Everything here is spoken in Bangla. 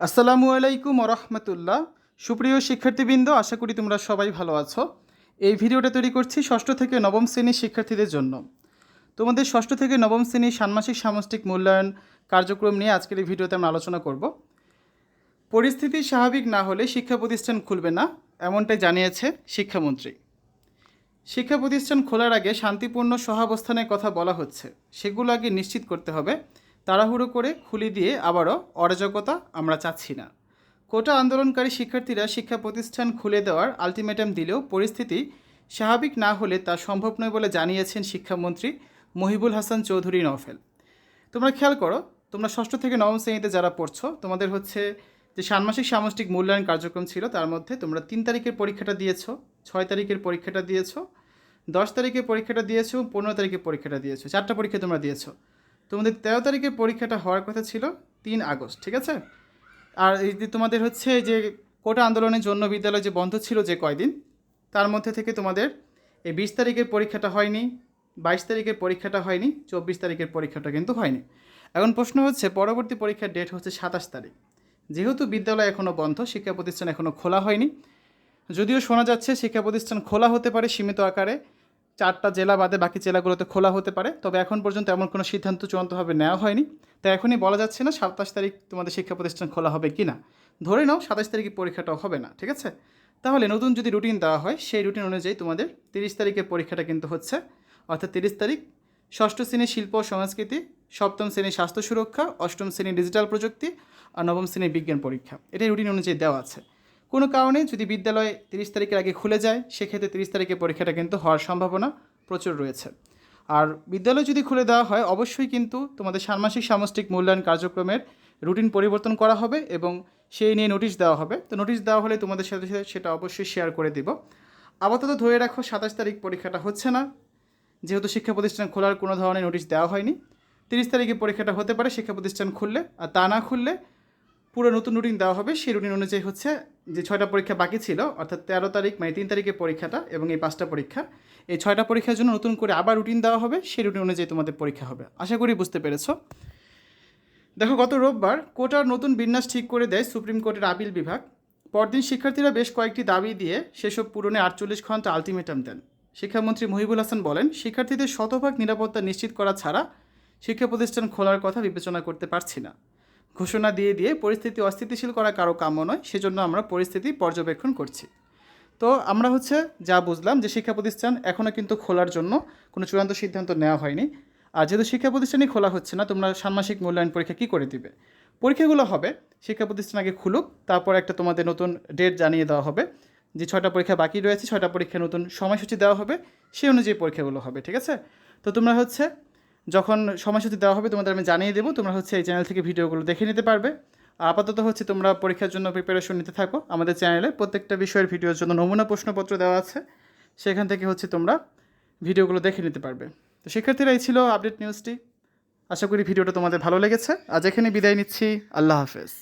আসসালামু আলাইকুম রহমতুল্লাহ সুপ্রিয় শিক্ষার্থীবৃন্দ, আশা করি তোমরা সবাই ভালো আছো। এই ভিডিওটা তৈরি করছি ষষ্ঠ থেকে নবম শ্রেণির শিক্ষার্থীদের জন্য। তোমাদের ষষ্ঠ থেকে নবম শ্রেণির ষান্মাসিক সামষ্টিক মূল্যায়ন কার্যক্রম নিয়ে আজকের এই ভিডিওতে আমরা আলোচনা করব। পরিস্থিতি স্বাভাবিক না হলে শিক্ষা প্রতিষ্ঠান খুলবে না, এমনটাই জানিয়েছে শিক্ষামন্ত্রী। শিক্ষা প্রতিষ্ঠান খোলার আগে শান্তিপূর্ণ সহাবস্থানের কথা বলা হচ্ছে। সেগুলো আগে নিশ্চিত করতে হবে। তাড়াহুড়ো করে খুলি দিয়ে আবারও অরাজকতা আমরা চাচ্ছি না। কোটা আন্দোলনকারী শিক্ষার্থীরা শিক্ষা প্রতিষ্ঠান খুলে দেওয়ার আলটিমেটাম দিলেও পরিস্থিতি স্বাভাবিক না হলে তা সম্ভব নয় বলে জানিয়েছেন শিক্ষামন্ত্রী মহিবুল হাসান চৌধুরী নফেল তোমরা খেয়াল করো, তোমরা ষষ্ঠ থেকে নবম শ্রেণীতে যারা পড়ছো, তোমাদের হচ্ছে যে ষান্মাসিক সামষ্টিক মূল্যায়ন কার্যক্রম ছিল, তার মধ্যে তোমরা তিন তারিখের পরীক্ষাটা দিয়েছ, ছয় তারিখের পরীক্ষাটা দিয়েছ, দশ তারিখে পরীক্ষাটা দিয়েছ, পনেরো তারিখে পরীক্ষাটা দিয়েছ, চারটা পরীক্ষা তোমরা দিয়েছ। তোমাদের তেরো তারিখের পরীক্ষাটা হওয়ার কথা ছিল তিন আগস্ট, ঠিক আছে? আর এই যে তোমাদের হচ্ছে যে কোটা আন্দোলনের জন্য বিদ্যালয় যে বন্ধ ছিল যে কয়দিন, তার মধ্যে থেকে তোমাদের এই বিশ তারিখের পরীক্ষাটা হয়নি, বাইশ তারিখের পরীক্ষাটা হয়নি, চব্বিশ তারিখের পরীক্ষাটা কিন্তু হয়নি। এখন প্রশ্ন হচ্ছে, পরবর্তী পরীক্ষার ডেট হচ্ছে সাতাশ তারিখ। যেহেতু বিদ্যালয় এখনও বন্ধ, শিক্ষা প্রতিষ্ঠান এখনও খোলা হয়নি, যদিও শোনা যাচ্ছে শিক্ষা প্রতিষ্ঠান খোলা হতে পারে সীমিত আকারে চারটা জেলা বাদে বাকি জেলাগুলোতে খোলা হতে পারে। তবে এখন পর্যন্ত এমন কোনো সিদ্ধান্ত চূড়ান্তভাবে নেওয়া হয়নি। তাই এখনই বলা যাচ্ছে না সাতাশ তারিখ তোমাদের শিক্ষা প্রতিষ্ঠান খোলা হবে কি না ধরে নাও সাতাশ তারিখে পরীক্ষাটাও হবে না, ঠিক আছে? তাহলে নতুন যদি রুটিন দেওয়া হয়, সেই রুটিন অনুযায়ী তোমাদের তিরিশ তারিখের পরীক্ষাটা কিন্তু হচ্ছে। অর্থাৎ তিরিশ তারিখ, ষষ্ঠ শ্রেণির শিল্প সংস্কৃতি, সপ্তম শ্রেণির স্বাস্থ্য সুরক্ষা, অষ্টম শ্রেণির ডিজিটাল প্রযুক্তি আর নবম শ্রেণির বিজ্ঞান পরীক্ষা। এটাই রুটিন অনুযায়ী দেওয়া আছে। কোনো কারণে যদি বিদ্যালয় তিরিশ তারিখের আগে খুলে যায়, সেক্ষেত্রে তিরিশ তারিখে পরীক্ষাটা কিন্তু হওয়ার সম্ভাবনা প্রচুর রয়েছে। আর বিদ্যালয় যদি খুলে দেওয়া হয়, অবশ্যই কিন্তু তোমাদের ষান্মাসিক সামষ্টিক মূল্যায়ন কার্যক্রমের রুটিন পরিবর্তন করা হবে এবং সেই নিয়ে নোটিশ দেওয়া হবে। তো নোটিশ দেওয়া হলে তোমাদের সাথে সাথে সেটা অবশ্যই শেয়ার করে দিব। আপাতত ধরে রাখো, সাতাশ তারিখ পরীক্ষাটা হচ্ছে না। যেহেতু শিক্ষা প্রতিষ্ঠান খোলার কোনো ধরনের নোটিশ দেওয়া হয়নি, তিরিশ তারিখে পরীক্ষাটা হতে পারে শিক্ষা প্রতিষ্ঠান খুললে। আর তা না খুললে পুরো নতুন রুটিন দেওয়া হবে, সেই রুটিন অনুযায়ী হচ্ছে যে ছয়টা পরীক্ষা বাকি ছিল, অর্থাৎ তেরো তারিখ মানে তিন তারিখে পরীক্ষাটা এবং এই পাঁচটা পরীক্ষা। এই ছয়টা পরীক্ষার জন্য নতুন করে আবার রুটিন দেওয়া হবে, সেই রুটিন অনুযায়ী তোমাদের পরীক্ষা হবে। আশা করি বুঝতে পেরেছ। দেখো, গত রোববার কোটার নতুন বিন্যাস ঠিক করে দেয় সুপ্রিম কোর্টের আপিল বিভাগ। পরদিন শিক্ষার্থীরা বেশ কয়েকটি দাবি দিয়ে সেসব পূরণে আটচল্লিশ ঘণ্টা আলটিমেটাম দেন। শিক্ষামন্ত্রী মহিবুল হাসান বলেন, শিক্ষার্থীদের শতভাগ নিরাপত্তা নিশ্চিত করা ছাড়া শিক্ষা প্রতিষ্ঠান খোলার কথা বিবেচনা করতে পারছি না। ঘোষণা দিয়ে দিয়ে পরিস্থিতি অস্থিতিশীল করা কারও কাম্য নয়, সেজন্য আমরা পরিস্থিতি পর্যবেক্ষণ করছি। তো আমরা হচ্ছে যা বুঝলাম যে শিক্ষা প্রতিষ্ঠান এখনও কিন্তু খোলার জন্য কোনো চূড়ান্ত সিদ্ধান্ত নেওয়া হয়নি। আর যেহেতু শিক্ষা প্রতিষ্ঠানই খোলা হচ্ছে না, তোমরা ষান্মাসিক মূল্যায়ন পরীক্ষা কী করে দিবে? পরীক্ষাগুলো হবে, শিক্ষা প্রতিষ্ঠান আগে খুলুক, তারপর একটা তোমাদের নতুন ডেট জানিয়ে দেওয়া হবে যে ছয়টা পরীক্ষা বাকি রয়েছে, ছয়টা পরীক্ষা নতুন সময়সূচি দেওয়া হবে, সেই অনুযায়ী পরীক্ষাগুলো হবে, ঠিক আছে? তো তোমরা হচ্ছে যখন সময়সূচি দেওয়া হবে, তোমাদের আমি জানিয়ে দেবো। তোমরা হচ্ছে এই চ্যানেল থেকে ভিডিওগুলো দেখে নিতে পারবে। আপাতত হচ্ছে তোমরা পরীক্ষার জন্য প্রিপারেশন নিতে থাকো। আমাদের চ্যানেলে প্রত্যেকটা বিষয়ের ভিডিওর জন্য নমুনা প্রশ্নপত্র দেওয়া আছে। সেখান থেকে হচ্ছে তোমরা ভিডিওগুলো দেখে নিতে পারবে। তো শিক্ষার্থীরা, এই ছিল আপডেট নিউজটি আশা করি ভিডিওটা তোমাদের ভালো লেগেছে। আজ এখানে বিদায় নিচ্ছি। আল্লাহ হাফেজ।